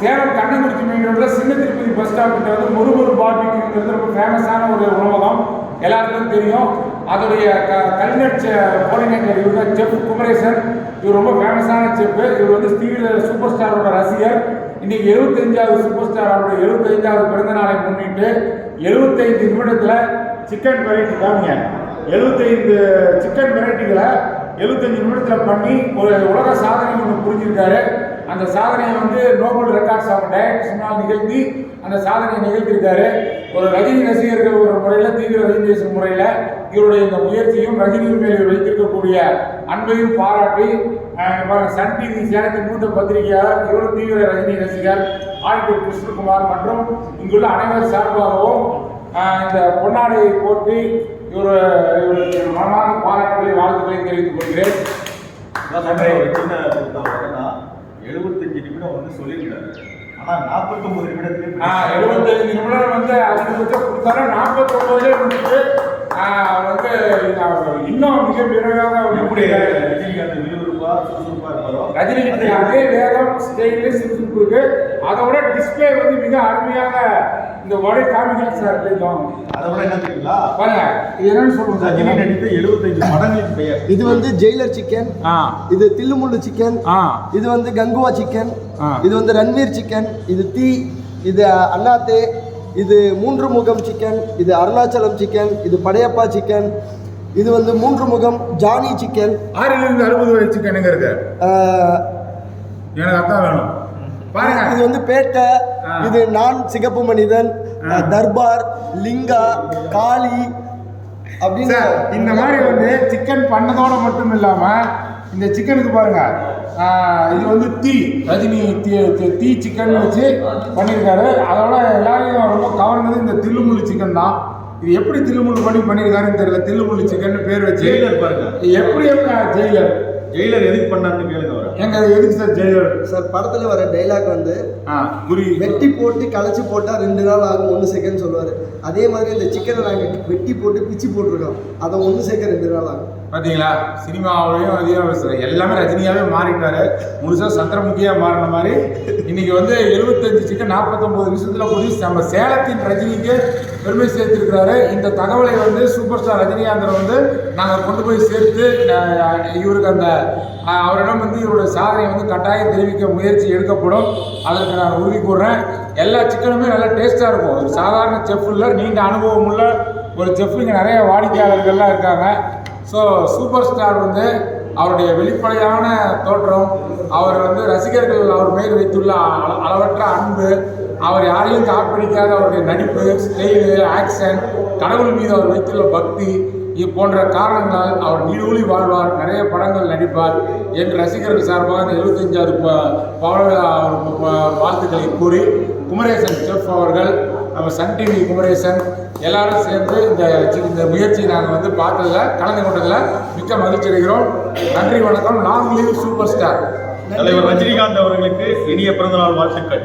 சேலம் கண்ணக்குறிச்சி மீடியில் சின்ன Tirupati bus stop கிட்ட வந்து முருகர் பார்பிக்யூங்கிறது ரொம்ப ஃபேமஸான ஒரு உணவகம். எல்லாருக்கும் தெரியும். அதோடைய க கல்நட் கோஆர்டினேட்டர் இவர் தான் செஃப் குமரேசன். இவர் ரொம்ப ஃபேமஸான செஃப். இவர் வந்து ஸ்டீவில் சூப்பர் ஸ்டாரோட ரசிகர். இன்னைக்கு எழுபத்தஞ்சாவது சூப்பர் ஸ்டார் அவருடைய எழுபத்தஞ்சாவது பிறந்த நாளை முன்னிட்டு எழுபத்தைந்து நிமிடத்தில் சிக்கன் வெரைட்டி காமிங்க. எழுபத்தைந்து சிக்கன் வெரைட்டிகளை எழுபத்தஞ்சு நிமிடத்தில் பண்ணி ஒரு உலக சாதனை ஒன்று புரிஞ்சிருக்காரு. அந்த சாதனையை வந்து நோபல் ரெக்கார்ட்ஸ் ஆஃப் டயட்ஸ்னால் நிகழ்த்தி அந்த சாதனையை நிகழ்த்தியிருக்காரு. ஒரு ரஜினி ரசிகர்கள் ஒரு முறையில் தீவிர ரஜினி ரசிகர் முறையில் இவருடைய இந்த முயற்சியும் ரஜினியின் மேல் வைத்திருக்கக்கூடிய அன்பையும் பாராட்டி பாருங்க சன் டிவி சேலத்தின் மூத்த பத்திரிகையாளர் இவரும் தீவிர ரஜினி ரசிகர் ஆடிட்டர் கிருஷ்ணகுமார் மற்றும் இங்குள்ள அனைவர் சார்பாகவும் இந்த பொன்னாடையை போற்றி இவர் இவருக்கு மனமான பாராட்டுகளை வாழ்த்துக்களை தெரிவித்துக் கொள்கிறேன். எழுபத்தஞ்சு நிமிடம் வந்து சொல்லியிருக்காரு ஆனா நாற்பத்தொன்பது நிமிடத்துல எழுபத்தஞ்சு நிமிடம் வந்து அதிகபட்சம் கொடுத்தாரு. நாற்பத்தொம்பதுலே முடிச்சு வந்து இன்னும் மிக விரைவாக எப்படி? ரஜினிகாந்த் விறுவிறுப்பா சுறுசுறுப்பா இருப்பாரோ? ரஜினி கிட்ட அதே வேகம் ஸ்டைலே சுறுசுறுப்பு. இருக்கு அதோட டிஸ்பிளே வந்து மிக அருமையாக இந்த வடை காமிக்கல் சார் அதை விட என்ன தெரியுங்களா? பாருங்க இது என்னன்னு சொல்லுங்க ரஜினி நடித்த எழுபத்தஞ்சு பெயர் இது வந்து ஜெயிலர் சிக்கன். இது தில்லுமுள்ளு சிக்கன். இது வந்து கங்குவா சிக்கன். இது வந்து ரன்வீர் சிக்கன். இது தீ இது அண்ணாத்தே. இது மூன்று முகம் சிக்கன். இது அருணாச்சலம் சிக்கன். இது படையப்பா சிக்கன். இது வந்து மூன்று முகம் ஜானி சிக்கன். ஆறிலிருந்து அறுபது வரை இருக்கு? ஆஹ், எனக்கு அதான் வேணும். பாருங்க. இது வந்து பேட்டை. இது நான் சிகப்பு மனிதன். தர்பார் லிங்கா காளி அப்படின்னு இந்த மாதிரி வந்து சிக்கன் பண்ணதோட மட்டும் இல்லாம இந்த சிக்கனுக்கு பாருங்க இது வந்து தீ ரஜினி தீ தீ- தீ சிக்கன் வச்சு பண்ணியிருக்காரு அதோட எல்லாரையும் ரொம்ப கவர்ந்தது இந்த தில்லுமுள்ளு சிக்கன் தான். இது எப்படி தில்லுமுள்ளு பண்ணி பண்ணியிருக்காருன்னு தெரியல. தில்லுமுள்ளு சிக்கன் பேர் வச்சு ஜெயிலர் பாருங்க. எப்படி எப்படி ஜெயிலர். ஜெயிலர் எதுக்கு பண்ணாருன்னு கேளுங்க அவரை. எங்க எதுக்கு சார் ஜெயிலர்? சார் படத்துல வர டைலாக் வந்து குறி வெட்டி போட்டு களைச்சி போட்டா ரெண்டு நாள் ஆகும் ஒன்று செகண்ட் சொல்லுவார். அதே மாதிரி இந்த சிக்கனை நாங்கள் வெட்டி போட்டு பிச்சு போட்டிருக்கோம். அதை ஒன்று சேர்க்க ரெண்டு நாள் ஆகும். பார்த்தீங்களா சினிமாவிலையும் அதிகம் எல்லாமே ரஜினியாவே மாறிட்டாரு. முழுசாக சந்திரமுகியாக மாறின மாதிரி. இன்னைக்கு வந்து எழுபத்தஞ்சு சிக்கன் நாற்பத்தொம்பது நிமிஷத்தில் போய் நம்ம சேலத்தின் ரஜினிக்கு பெருமை சேர்த்திருக்கிறாரு. இந்த தகவலை வந்து சூப்பர் ஸ்டார் ரஜினிகாந்தர் வந்து நாங்கள் கொண்டு போய் சேர்த்து இவருக்கு அந்த அவரிடம் வந்து இவருடைய சாதனை வந்து கட்டாயம் தெரிவிக்க முயற்சி எடுக்கப்படும். அதற்கு நான் உறுதி கூறுறேன். எல்லா சிக்கனுமே நல்லா டேஸ்ட்டாக இருக்கும். ஒரு சாதாரண செஃப் இல்லை நீண்ட அனுபவம் உள்ள ஒரு செஃப் இங்கே நிறைய வாடிக்கையாளர்கள்லாம் இருக்காங்க. ஸோ சூப்பர் ஸ்டார் வந்து அவருடைய வெளிப்படையான தோற்றம் அவர் வந்து ரசிகர்கள் அவர் மேல் வைத்துள்ள அள- அளவற்ற அன்பு அவர் யாரையும் காப்பிடிக்காத அவருடைய நடிப்பு ஸ்டைலு ஆக்ஷன் கடவுள் மீது அவர் வைத்துள்ள பக்தி இது போன்ற காரணங்களால் அவர் நீடூழி வாழ்வார் நிறைய படங்கள் நடிப்பார் என்று ரசிகர்கள் சார்பாக இந்த எழுபத்தஞ்சாவது பவள வாழ்த்துக்களை கூறி குமரேசன் செஃப் அவர்கள் நம்ம சன் டிவி குமரேசன் எல்லாரும் சேர்ந்து இந்த இந்த முயற்சியை நாங்கள் வந்து பார்த்ததில் கலந்து கொண்டதில் மிக்க மகிழ்ச்சி அடைகிறோம். நன்றி வணக்கம். லாங் லீவ் சூப்பர் ஸ்டார் தலைவர் ரஜினிகாந்த் அவர்களுக்கு இனிய பிறந்தநாள் வாழ்த்துக்கள்.